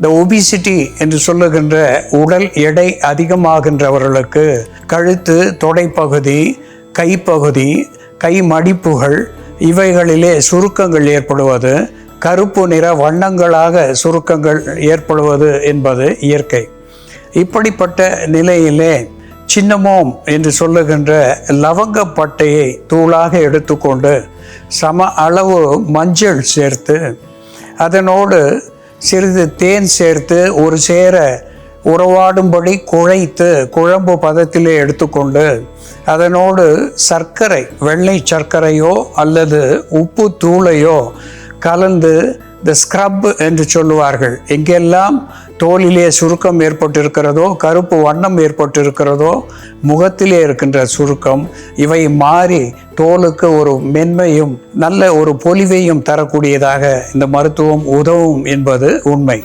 இந்த ஒபிசிட்டி என்று சொல்லுகின்ற உடல் எடை அதிகமாகின்றவர்களுக்கு கழுத்து தொடைப்பகுதி கைப்பகுதி கை மடிப்புகள் இவைகளிலே சுருக்கங்கள் ஏற்படுவது கருப்பு நிற வண்ணங்களாக சுருக்கங்கள் ஏற்படுவது என்பது இயற்கை. இப்படிப்பட்ட நிலையிலே சின்னமோம் என்று சொல்லுகின்ற லவங்கப்பட்டையை தூளாக எடுத்துக்கொண்டு சம அளவு மஞ்சள் சேர்த்து அதனோடு சிறிது தேன் சேர்த்து ஒரு சேர உறவாடும்படி குழைத்து குழம்பு பதத்திலே எடுத்துக்கொண்டு அதனோடு சர்க்கரை வெள்ளை சர்க்கரையோ அல்லது உப்பு தூளையோ கலந்து த ஸ்க்ரப் என்று சொல்லுவார்கள். எங்கெல்லாம் தோலிலே சுருக்கம் ஏற்பட்டிருக்கிறதோ கருப்பு வண்ணம் ஏற்பட்டிருக்கிறதோ முகத்திலே இருக்கின்ற சுருக்கம் இவை மாறி தோலுக்கு ஒரு மென்மையும் நல்ல ஒரு பொலிவையும் தரக்கூடியதாக இந்த மருத்துவம் உதவும் என்பது உண்மை.